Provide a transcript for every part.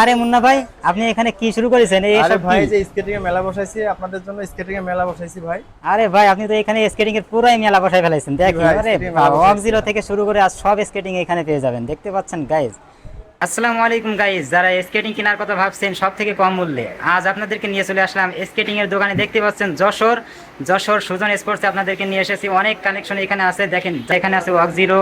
আরে মুন্না ভাই আপনি এখানে কি শুরু করেছেন? এই সব ভাই যে স্কেটিং এর মেলা বসাইছি আপনাদের জন্য স্কেটিং এর মেলা বসাইছি ভাই। আরে ভাই আপনি তো এখানে স্কেটিং এর পুরাই মেলা বসায় ফেলাইছেন। দেখেন আরে জিরো থেকে শুরু করে আজ সব স্কেটিং এখানে পেয়ে যাবেন। দেখতে পাচ্ছেন গাইজ আসসালামু আলাইকুম গাইজ যারা স্কেটিং কেনার কথা ভাবছেন সব থেকে কম মূল্যে। আজ আপনাদেরকে নিয়ে চলে আসলাম স্কেটিং এর দোকানে। দেখতে পাচ্ছেন যশোর যশোর সুজন স্পোর্টসে আপনাদেরকে নিয়ে এসেছি। অনেক কালেকশন এখানে আছে। দেখেন এখানে আছে ওয়াক জিরো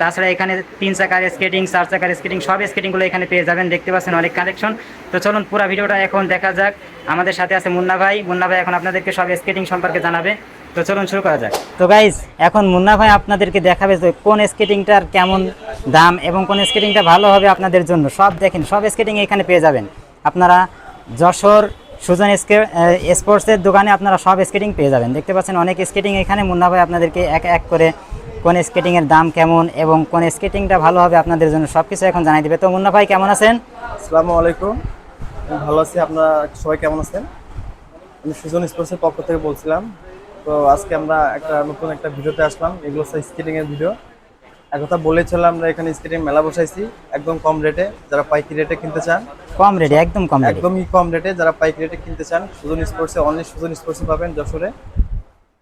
তাছাড়া এখানে তিন চাকার স্কেটিং চার চাকার স্কেটিং সব স্কেটিংগুলো এখানে পেয়ে যাবেন, দেখতে পাচ্ছেন অনেক কালেকশন তো চলুন পুরো ভিডিওটা এখন দেখা যাক। আমাদের সাথে আছে মুন্না ভাই। মুন্না ভাই এখন আপনাদেরকে সব স্কেটিং সম্পর্কে জানাবে। তো চলুন শুরু করা যাক। তো গাইজ এখন মুন্না ভাই আপনাদেরকে দেখাবে যে কোন স্কেটিংটার কেমন দাম এবং কোন স্কেটিংটা ভালো হবে আপনাদের জন্য। সব দেখেন, সব স্কেটিং এখানে পেয়ে যাবেন। আপনারা যশোর সুজন স্কে স্পোর্টসের দোকানে আপনারা সব স্কেটিং পেয়ে যাবেন। দেখতে পাচ্ছেন অনেক স্কেটিং এখানে মুন্না ভাই আপনাদেরকে এক এক করে কোন স্কেটিংয়ের দাম কেমন এবং কোন স্কেটিংটা ভালো হবে আপনাদের জন্য সব কিছু এখন জানাই দিবে। তো মুন্না ভাই কেমন আছেন? আসসালামু আলাইকুম। ভালো আছি আপনারা সবাই কেমন আছেন? আমি সুজন স্পোর্টসের পক্ষ থেকে বলছিলাম। তো আজকে আমরা একটা নতুন একটা ভিডিওতে আসলাম এগুলো হচ্ছে স্কেটিং এর ভিডিও। এক কথা বলেছিলাম আমরা এখানে স্কেটিং মেলা বসাইছি একদম কম রেটে যারা পাইকি রেটে কিনতে চান। কম রেটে একদম কম একদমই কম রেটে যারা পাইকি রেটে কিনতে চান সুজন স্পোর্টসে অনলি সুজন স্পোর্টসে পাবেন যশোরে।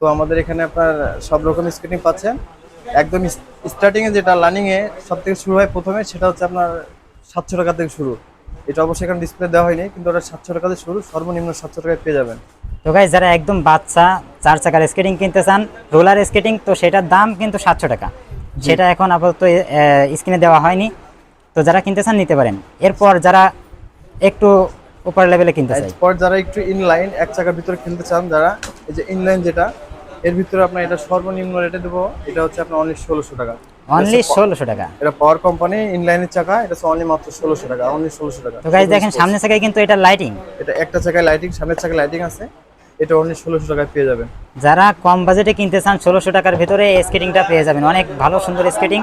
তো আমাদের এখানে আপনার সব রকম স্কেটিং পাচ্ছেন। একদম স্টার্টিং এ যেটা লার্নিং এ সব থেকে শুরু হয় প্রথমে সেটা হচ্ছে আপনার সাতশো টাকা থেকে শুরু। এটা অবশ্যই এখানে ডিসপ্লে দেওয়া হয়নি কিন্তু ওটা সাতশো টাকা থেকে শুরু সর্বনিম্ন সাতশো টাকায় পেয়ে যাবেন। তো গাইজ যারা একদম বাচ্চা চার চাকার স্কেটিং কিনতে চান রোলার স্কেটিং তো সেটার দাম কিন্তু সাতশো টাকা। সেটা এখন আপাতত স্ক্রিনে দেওয়া হয়নি। তো যারা কিনতে চান নিতে পারেন। এরপর যারা একটু উপর লেভেলে কিনতে চাই এরপর যারা একটু ইনলাইন এক চাকার ভিতরে খেলতে চান যারা এই যে ইনলাইন যেটা এর ভিতরে আপনার এটা সর্বনিম্ন রেটে দেবো এটা হচ্ছে আপনার অনলি ষোলোশো টাকা। অনলি ষোলোশো টাকা? এটা পাওয়ার কোম্পানি ইনলাইনের চাকা এটা অনলি মাত্র ষোলোশো টাকা অনলি ষোলোশো টাকা। তো গাইজ দেখেন সামনে চাকায় কিন্তু এটা লাইটিং এটা একটা চাকায় লাইটিং সামনের চাকায় লাইটিং আছে এটা অনলি ষোলোশো টাকায় পেয়ে যাবেন। যারা কম বাজেটে কিনতে চান ষোলোশো টাকার ভিতরে স্কেটিংটা পেয়ে যাবেন। অনেক ভালো সুন্দর স্কেটিং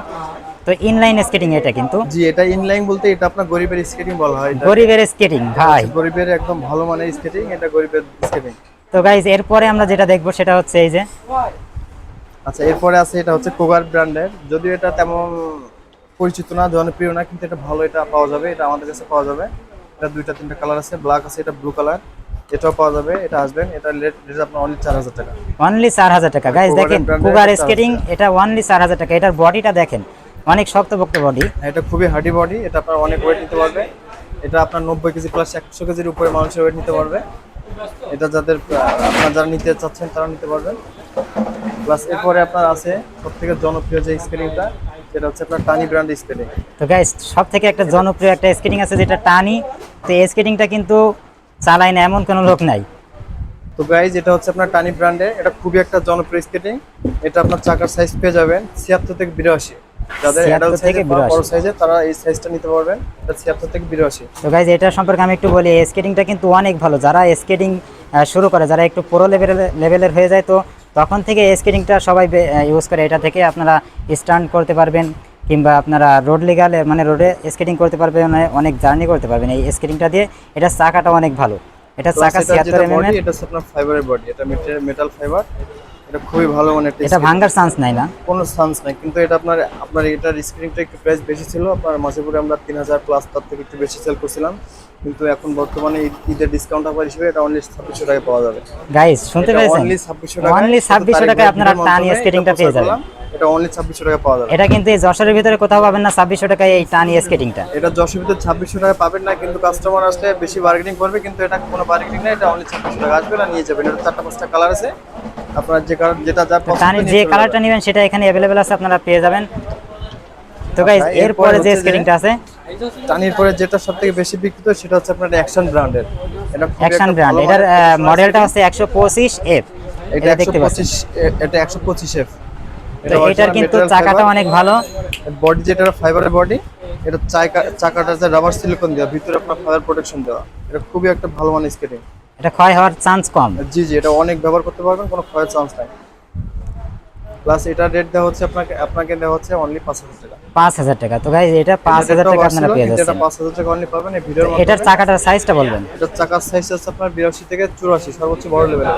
তো ইনলাইন স্কেটিং এটা কিন্তু। জি এটা ইনলাইন বলতে এটা আপনার গরিবের স্কেটিং বলা হয়। গরিবের স্কেটিং ভাই। গরিবের একদম ভালো মানের স্কেটিং এটা গরিবের স্কেটিং তো গাইজ এরপরে আমরা যেটা দেখব সেটা হচ্ছে এই যে। আচ্ছা এরপরে আছে এটা হচ্ছে কোগার ব্র্যান্ডের যদিও এটা তেমন পরিচিত না জনপ্রিয় না কিন্তু এটা ভালো এটা পাওয়া যাবে এটা আমাদের কাছে পাওয়া যাবে। এটা দুইটা তিনটা কালার আছে ব্ল্যাক আছে এটা ব্লু কালার এটাও পাওয়া যাবে এটা আসবেন এটা রেট আপনার অনলি চার হাজার টাকা। অনলি চার হাজার টাকা। গাইজ Cougar দেখেন কুগার স্কেটিং এটা অনলি চার হাজার টাকা। এটার বডিটা দেখেন অনেক শক্তপোক্ত বডি হ্যাঁ, এটা খুবই হার্ডি বডি এটা আপনার অনেক ওয়েট নিতে পারবে। এটা আপনার নব্বই কেজি প্লাস একশো কেজির উপরে মানুষের ওয়েট নিতে পারবে। এটা যাদের আপনার যারা নিতে চাচ্ছেন তারা নিতে পারবেন। প্লাস এরপরে আপনার আছে সব থেকে জনপ্রিয় যে স্কেলিংটা সেটা হচ্ছে আপনার টানি ব্র্যান্ড স্কেলিং তো গাইজ সব থেকে একটা জনপ্রিয় একটা স্কেটিং আছে যেটা টানি। তো এই স্কেটিংটা কিন্তু চালায় না এমন কোনো লোক নাই। তো গাইজ এটা হচ্ছে আপনার টানি ব্র্যান্ডে এটা খুবই একটা জনপ্রিয় স্কেটিং এটা আপনার চাকার সাইজ পেয়ে যাবেন ছিয়াত্তর থেকে বিরাশি। যাদের 76 অ্যাডাল্ট থেকে সাইজে বড় 82 সাইজে তারা এই সাইজটা নিতে পারবেন। এটা ছিয়াত্তর থেকে বিরাশি। তো গাইজ এটা সম্পর্কে আমি একটু বলি স্কেটিংটা কিন্তু অনেক ভালো। যারা স্কেটিং শুরু করে যারা একটু পুরো লেভেলের লেভেলের হয়ে যায় তো তখন থেকে স্কেটিংটা সবাই ইউজ করে। এটা থেকে আপনারা স্টান্ট করতে পারবেন কিংবা আপনারা রোড লিগালে মানে রোডে স্কেটিং করতে পারবেন মানে অনেক জার্নি করতে পারবেন। এই স্কেটিংটা দিয়ে এটা চাকাটা অনেক ভালো। এটা চাকা এটা ছিয়াত্তর যেটা এম বডি এটা আপনার ফাইবারের বডি এটা মেটাল ফাইবার এটা খুবই ভালো মানে এটা ভাঙার চান্স নাই না? কোনো চান্স নাই। কিন্তু এটা আপনার আপনার এটার স্ক্রিনটা একটু প্রাইস বেশি ছিল। আপনার মাসেপুরে আমরা তিন হাজার প্লাস তার থেকে একটু বেশি সেল করছিলাম। কিন্তু এখন বর্তমানে ঈদের ডিসকাউন্ট অফার হিসেবে এটা অনলি ছাব্বিশশো টাকায় পাওয়া যাবে। গাইস শুনতে পাচ্ছেন অনলি ছাব্বিশশো টাকা অনলি ছাব্বিশশো টাকায় আপনারা টানি স্কেটিংটা পেয়ে যাবেন। এটা অনলি টাকা পাওয়া যাবে। এটা কিন্তু এই যশোরের ভিতরে কোথাও পাবেন না টাকায় এই টানি স্কেটিংটা এটা ভিতরে টাকা পাবেন না কিন্তু কাস্টমার আসলে বেশি বার্গেনিং করবে কিন্তু এটা কোনো বার্গেনিং নেই এটা অনলি ছাব্বিশশো টাকা আসবে না নিয়ে যাবেন। এটা চারটা পাঁচটা কালার আছে। আপনার যে কালার যেটা যা পছন্দ যে কালারটা। নেবেন সেটা এখানে আছে আপনারা পেয়ে যাবেন। তো আচ্ছা, এরপরে যে স্কেটিংটা আছে। টানির পরে যেটা সব থেকে বেশি বিক্রিত সেটা হচ্ছে আপনার অ্যাকশন ব্র্যান্ডের এটা অ্যাকশন ব্র্যান্ড এটার মডেলটা হচ্ছে একশো পঁচিশ এফ এটা দেখতে পাচ্ছেন। এটা একশো পঁচিশ এফ তো এটার কিন্তু চাকাটা অনেক ভালো। বডি যেটা ফাইবারের বডি এটা চাকা চাকাটা যে রাবার সিলিকন দেওয়া ভিতরে আপনার ফায়ার প্রোটেকশন দেওয়া। এটা খুবই একটা ভালো মানের স্কেটিং এটা ক্ষয় হওয়ার চান্স কম। জি জি এটা অনেক ব্যবহার করতে পারবেন কোনো ক্ষয়ের চান্স নাই। প্লাস এটা রেট দেওয়া হচ্ছে আপনাকে আপনাকে দেওয়া হচ্ছে অনলি পাঁচ হাজার টাকা। পাঁচ হাজার টাকা। তো গাইজ এটা পাঁচ হাজার টাকা আপনারা পেয়ে যাচ্ছেন। পাঁচ হাজার টাকা অনলি পাবেন এই ভিডিওর এটার চাকাটার সাইজটা বলবেন। এটার চাকার সাইজ আছে আপনার বিরাশি থেকে চুরাশি সর্বোচ্চ বড় লেভেলের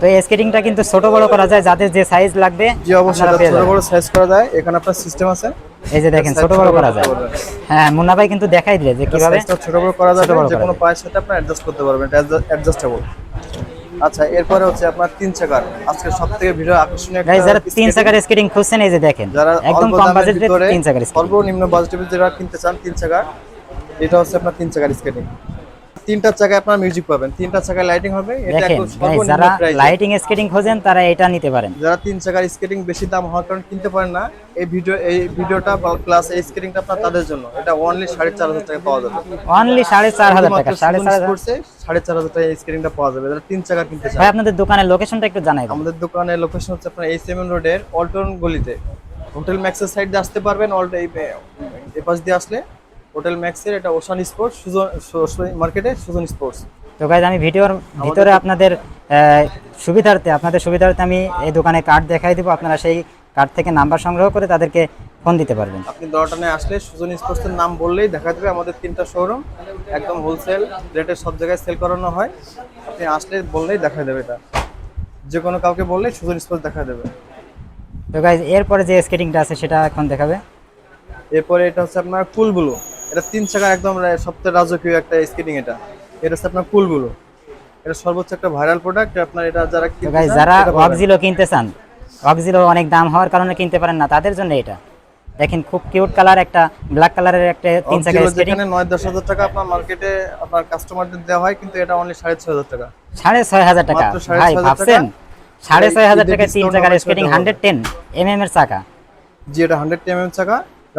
তো এই স্কেটিংটা কিন্তু ছোট বড় করা যায় যাদের যে সাইজ লাগবে জি অবশ্যই ছোট বড় সাইজ করা যায় এখানে আপনার সিস্টেম আছে। এই যে দেখেন ছোট বড় করা যায়। হ্যাঁ মুন্না ভাই কিন্তু দেখাই দিলে যে কীভাবে ছোট বড় করা যাবে যে কোনো পায়ের সাথে আপনি অ্যাডজাস্ট করতে পারবেন এটা অ্যাডজাস্টেবল আচ্ছা এরপরে হচ্ছে আপনার তিন চাকার। আজকে সব থেকে ভিডিও আকর্ষণীয় একটা গাইজ যারা তিন চাকার স্কেটিং খুঁজছেন এই যে দেখেন যারা একদম কম বাজেটে তিন চাকার স্কেটিং সর্বনিম্ন বাজেটের যারা কিনতে চান তিন চাকার এটা হচ্ছে আপনার তিন চাকার স্কেটিং তিনটা চাকায় আপনার মিউজিক পাবেন। তিনটা চাকায় লাইটিং হবে এটা একদম সর্বনিম্ন প্রাইস লাইটিং স্কেটিং খোঁজেন তারা এটা নিতে পারেন। যারা তিন চাকার স্কেটিং বেশি দাম হওয়ার কারণে কিনতে পারেন না এই ভিডিও এই ভিডিওটা প্লাস এই স্কেটিংটা আপনার তাদের জন্য। এটা অনলি সাড়ে চার হাজার টাকা পাওয়া যাবে। অনলি সাড়ে চার হাজার টাকা শুধুমাত্র সাড়ে সুজন চার হাজার সাড়ে চার হাজার টাকা এই স্কেটিংটা পাওয়া যাবে। যারা তিন চাকার কিনতে চান। ভাই আপনাদের দোকানের লোকেশনটা একটু জানাই। আমাদের দোকানের লোকেশন হচ্ছে আপনার এই সেভেন রোডের অল্টন গলিতে। হোটেল ম্যাক্সের সাইড দিয়ে আসতে পারবেন অল্ট এই এ পাশ দিয়ে আসলে। হোটেল ম্যাক্সের এটা ওশান স্পোর্টস সুজন মার্কেটে সুজন স্পোর্টস। তো গাইজ আমি ভিডিওর ভিতরে আপনাদের সুবিধার্থে আপনাদের সুবিধার্থে আমি এই দোকানে কার্ড দেখাই দিব। আপনারা সেই কার্ড থেকে নাম্বার সংগ্রহ করে তাদেরকে ফোন দিতে পারবেন। আপনি দরটানে আসলে সুজন স্পোর্টসের নাম বললেই দেখা দেবে আমাদের তিনটা শোরুম একদম হোলসেল রেটে সব জায়গায় সেল করানো হয়। আপনি আসলে বললেই দেখা দেবে এটা। যে কোনো কাউকে বললেই সুজন স্পোর্টস দেখা দেবে তো গাইজ এরপরে যে স্কেটিংটা আছে সেটা এখন দেখাবে। এরপরে এটা হচ্ছে আপনার কুল ব্লু এটা তিন চাকার একদম সবচেয়ে রাজকীয় একটা স্কেটিং এটা। এটা হচ্ছে আপনার কুল ব্লু এটা সর্বোচ্চ একটা ভাইরাল প্রোডাক্ট আপনার এটা যারা যারা। ওয়াকজিলো কিনতে চান ওয়াকজিলো অনেক দাম হওয়ার কারণে কিনতে পারেন না তাদের জন্য এটা। দেখেন খুব কিউট কালার একটা ব্ল্যাক কালারের একটা তিন চাকার Oxylo স্কেটিং নয় দশ হাজার টাকা আপনার মার্কেটে আপনার কাস্টমারদের দেওয়া হয় কিন্তু এটা অনলি সাড়ে ছয় হাজার টাকা। সাড়ে ছয় হাজার টাকা। ভাই ভাবছেন? টাকা। সাড়ে এই ছয় হাজার ঈদের টাকায় তিন চাকার স্কেটিং সেটা হান্ড্রেড টেন এম এম এর চাকা। জি এটা হান্ড্রেড এম চাকা।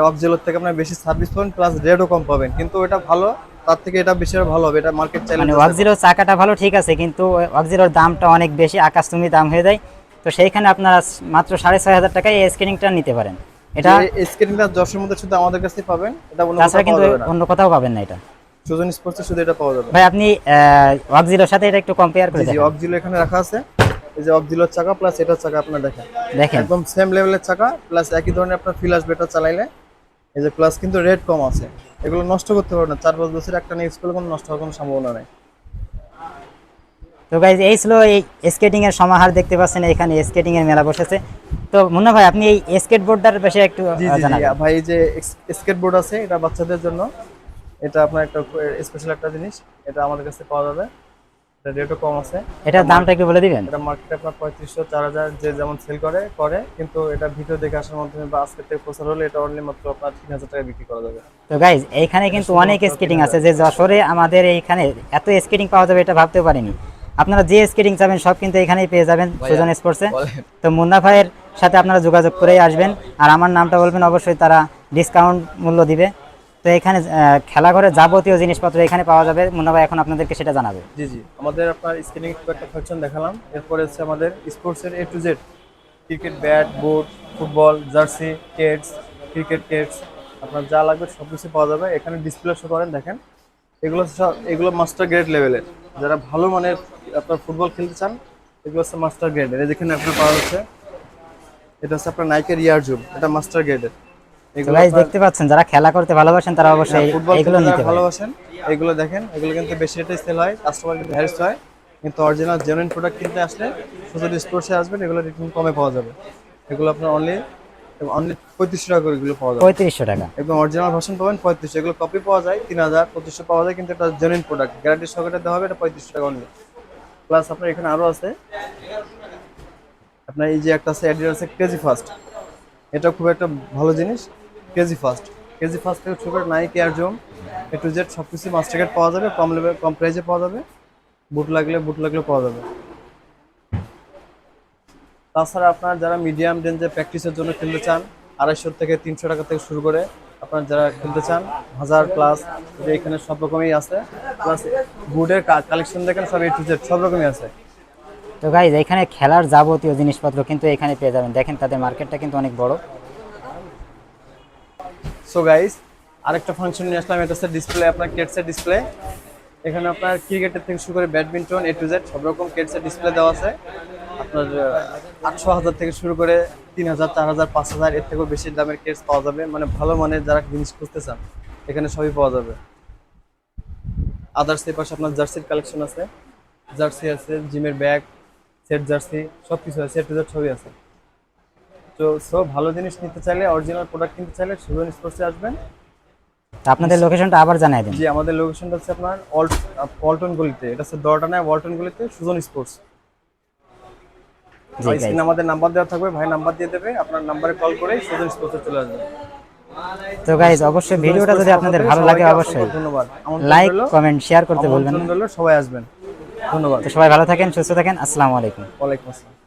অক্সিলোর থেকে আপনার বেশি সার্ভিস পাবেন প্লাস রেটও কম পাবেন। কিন্তু এটা ভালো তার থেকে এটা বেশি ভালো হবে এটা মার্কেট চাইলে মানে ওয়াকজিরোর চাকাটা ভালো ঠিক আছে কিন্তু ওয়াকজিরোর দামটা অনেক বেশি আকাশতুমি দাম হয়ে যায়। তো সেইখানে আপনারা মাত্র সাড়ে ছয় হাজার টাকায় এই স্ক্রিনিংটা নিতে পারেন। এটা স্ক্রিনটা দশের মধ্যে শুধু আমাদের কাছে পাবেন এটা অন্য কোথাও কিন্তু অন্য কোথাও পাবেন না এটা। সুজন স্পোর্টসে শুধু এটা পাওয়া যাবে। ভাই আপনি ওয়াকজিরোর সাথে এটা একটু কম্পেয়ার করে দেখেন। অক্সিলো এখানে রাখা আছে এই যে অক্সিলোর চাকা প্লাস এটার চাকা আপনার দেখেন। দেখেন। একদম সেম লেভেলের চাকা প্লাস একই ধরনের আপনার ফিল আসবে এটা চালাইলে। এই যে প্লাস কিন্তু রেট কম আছে। এগুলো নষ্ট করতে পারবে না। চার পাঁচ বছর একটা ইউজ করলে কোনো নষ্ট হওয়ার কোনো সম্ভাবনা নেই। তো গাইজ এই ছিল এই স্কেটিং এর সমাহার দেখতে পাচ্ছেন এখানে স্কেটিং এর মেলা বসেছে। তো মুন্না ভাই আপনি এই স্কেট বোর্ডটার বিষয়ে একটু জানাবেন। ভাই এই যে স্কেটবোর্ড আছে এটা বাচ্চাদের জন্য। এটা আপনার একটা স্পেশাল একটা জিনিস। এটা আমাদের কাছে পাওয়া যাবে। রেটও কম আছে। এটার দামটা একটু বলে দিবেন। এটা মার্কেটে আপনার পঁয়ত্রিশশো চার হাজার যে যেমন সেল করে করে। কিন্তু এটা ভিডিও দেখে আসার মাধ্যমে বা আজকের থেকে প্রচার হলে এটা অনলি মাত্র আপনার তিন হাজার টাকা বিক্রি করা যাবে। তো গাইজ এইখানে কিন্তু অনেক স্কেটিং আছে যে যশোরে আমাদের এইখানে এত স্কেটিং পাওয়া যাবে এটা ভাবতেও পারিনি। আপনারা যে স্কেটিং চাবেন সব কিন্তু এখানেই পেয়ে যাবেন সুজন স্পোর্টসে। তো মুন্না ভাইয়ের সাথে আপনারা যোগাযোগ করেই আসবেন। আর আমার নামটা বলবেন অবশ্যই তারা ডিসকাউন্ট মূল্য দিবে। তো এখানে আহ, খেলাঘরের যাবতীয় জিনিসপত্র এখানে পাওয়া যাবে। মুন্না ভাই এখন আপনাদেরকে সেটা জানাবে। জি জি। আমাদের আপনার স্ক্রিনিং একটা ফাংশন দেখালাম। এরপরে হচ্ছে আমাদের স্পোর্টসের A to Z cricket bat board football jersey kits cricket kits আপনার যা লাগবে সব কিছু পাওয়া যাবে। এখানে ডিসপ্লে শো করেন দেখেন। এগুলো সব এগুলো মাস্টার গ্রেড লেভেলের যারা ভালো মানের আপনার ফুটবল খেলতে চান এগুলো হচ্ছে মাস্টার গ্রেডের যেখানে আপনার পাওয়া যাচ্ছে এটা হচ্ছে আপনার নাইকের ইয়ার জুম এটা মাস্টার গ্রেডের আপনার- দেখতে পাচ্ছেন যারা খেলা করতে ভালোবাসেন তারা অবশ্যই হ্যাঁ, ফুটবল এগুলো নিতে ভালোবাসেন এগুলো দেখেন এগুলো কিন্তু বেশি রেটে সেল হয় কাস্টমার কিন্তু হ্যারেস হয় কিন্তু অরিজিনাল জেনুইন প্রোডাক্ট কিনতে আসলে শুধু স্পোর্টসে আসবেন এগুলো রেট কমে পাওয়া যাবে। এগুলো আপনার অনলি অনলি পঁয়ত্রিশশো টাকা করে এগুলো পাওয়া যাবে। পঁয়ত্রিশশো টাকা। একদম অরিজিনাল ভার্সন পাবেন পঁয়ত্রিশশো। এগুলো কপি পাওয়া যায় তিন হাজার পঁচিশশো পাওয়া যায় কিন্তু এটা জেনুইন প্রোডাক্ট গ্যারান্টি সহকারে দেওয়া হবে এটা পঁয়ত্রিশশো টাকা অনলি প্লাস আপনার এখানে আরও আছে আপনার এই যে একটা আছে অ্যাডিডাস কেজি ফার্স্ট এটা খুব একটা ভালো জিনিস। কেজি ফার্স্ট কেজি ফার্স্ট থেকে শুরু করে Nike Air A to Z সব কিছু মাস্টারকেট পাওয়া যাবে, কম লেভেল, কম প্রাইসে পাওয়া যাবে। বুট লাগলে বুট লাগলে পাওয়া যাবে। তাছাড়া আপনার যারা মিডিয়াম রেঞ্জে প্র্যাকটিসের জন্য খেলতে চান, আড়াইশো থেকে তিনশো টাকা থেকে শুরু করে আপনার যারা খেলতে চান, হাজার প্লাস এখানে সব রকমই আছে প্লাস বুটের কালেকশন দেখেন, সব এ টু জেড সব রকমই আছে। তো গাইজ এখানে খেলার যাবতীয় জিনিসপত্র কিন্তু এখানে পেয়ে যাবেন। দেখেন তাদের মার্কেটটা কিন্তু অনেক বড়। সো গাইস আরেকটা ফাংশন নিয়ে আসলাম, এটা হচ্ছে ডিসপ্লে আপনার কেটসের ডিসপ্লে এখানে আপনার ক্রিকেটের থেকে শুরু করে ব্যাডমিন্টন এ টু জেড সব রকম কেটসের ডিসপ্লে দেওয়া আছে। আপনার আটশো হাজার থেকে শুরু করে তিন হাজার, চার হাজার, পাঁচ হাজার, এর থেকেও বেশি দামের কেটস পাওয়া যাবে। মানে ভালো মানের যারা জিনিস খুঁজতে চান, এখানে সবই পাওয়া যাবে। আদার্স পাশে আপনার জার্সির কালেকশন আছে। জার্সি আছে জিমের ব্যাগ সেট জার্সি সব কিছু আছে সেট টু জেড সবই আছে। তো সো ভালো জিনিস নিতে চাইলে অরিজিনাল প্রোডাক্ট কিনতে চাইলে সুজন স্পোর্টসে আসবেন। আপনাদের লোকেশনটা আবার জানাই দিন। জি আমাদের লোকেশনটা হচ্ছে আপনার পল্টন গলিতে। এটা হচ্ছে দরটানায় ওয়ালটন গলিতে সুজন স্পোর্টস স্ক্রিনে আমাদের নাম্বার দেওয়া থাকবে ভাই নাম্বার দিয়ে দেবে আপনার নাম্বারে কল করে সুজন স্পোর্টসে চলে আসবেন তো গাইজ অবশ্যই ভিডিওটা যদি আপনাদের ভালো লাগে অবশ্যই ধন্যবাদ। লাইক। কমেন্ট শেয়ার করতে ভুলবেন না। সবাই আসবেন। ধন্যবাদ। তো সবাই ভালো থাকেন সুস্থ থাকেন আসসালামু আলাইকুম। ওয়ালাইকুম আসসালাম।